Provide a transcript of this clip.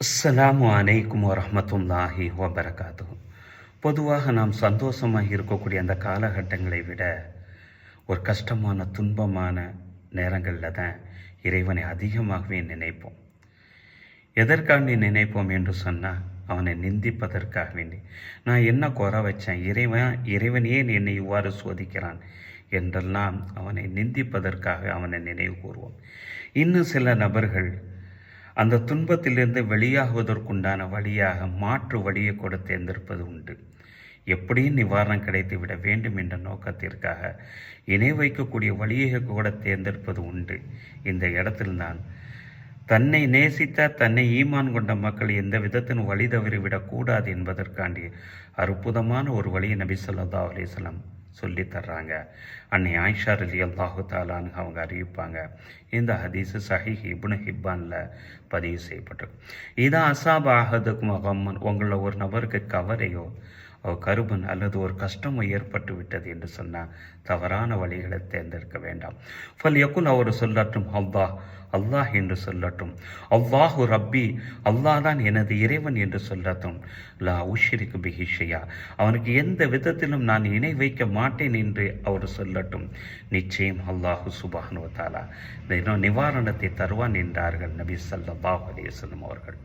அஸ்ஸலாமு அலைக்கும் வரஹ்மத்துல்லாஹி வபரகாத்து பொதுவாக நாம் சந்தோஷமாக இருக்கக்கூடிய அந்த காலகட்டங்களை விட ஒரு கஷ்டமான துன்பமான நேரங்களில் தான் இறைவனை அதிகமாகவே நினைப்போம். எதற்காக நினைப்போம் என்று சொன்னால் அவனை நிந்திப்பதற்காக வேண்டி. நான் என்ன குறை வச்சேன்? இறைவன் இறைவன் ஏன் என்னை இவ்வாறு சோதிக்கிறான் என்றெல்லாம் அவனை நிந்திப்பதற்காக அவனை நினைவு கூறுவோம். இன்னும் சில நபர்கள் அந்த துன்பத்திலிருந்து வெளியாகுவதற்குண்டான வழியாக மாற்று வழியை கூட தேர்ந்தெடுப்பது உண்டு. எப்படியும் நிவாரணம் கிடைத்து விட வேண்டும் என்ற நோக்கத்திற்காக இணை வைக்கக்கூடிய வழியை கூட தேர்ந்தெடுப்பது உண்டு. இந்த இடத்தில்தான் தன்னை நேசித்த தன்னை ஈமான் கொண்ட மக்கள் எந்த விதத்திலும் வழி தவறிவிடக்கூடாது என்பதற்காண்டி அற்புதமான ஒரு வழியை நபி சொல்லா அலிஸ்லாம் சொல்லி தர்றாங்க. அன்னை ஆயிஷா அலி அல்லாஹு தாலான்னு அவங்க அறிவிப்பாங்க. இந்த ஹதீஸு சஹி இப்னு ஹிப்பானில் பதிவு செய்யப்பட்டிருக்கு இதான் அசாப் ஆகதுக்கு முகம்மன் உங்களில் ஒரு நபருக்கு கவரையோ கருபன் அல்லது ஒரு கஷ்டமோ ஏற்பட்டு விட்டது என்று சொன்னால் தவறான வழிகளை தேர்ந்தெடுக்க வேண்டாம். ஃபல் யக்குல் அவர் சொல்லட்டும் அல்லாஹ் அல்லாஹ் என்று சொல்லட்டும். அவ்வாஹு ரப்பி அல்லாஹ் தான் எனது இறைவன் என்று சொல்லட்டும். லா உஷிரிக்கு பிஹிஷையா அவனுக்கு எந்த விதத்திலும் நான் இணை வைக்க மாட்டேன் என்று அவர் சொல்லட்டும். நிச்சயம் அல்லாஹு சுபானுவத்தாலா நிவாரணத்தை தருவான் என்றார்கள் நபி சல்லாஹ் அலிவசல்லம் அவர்கள்.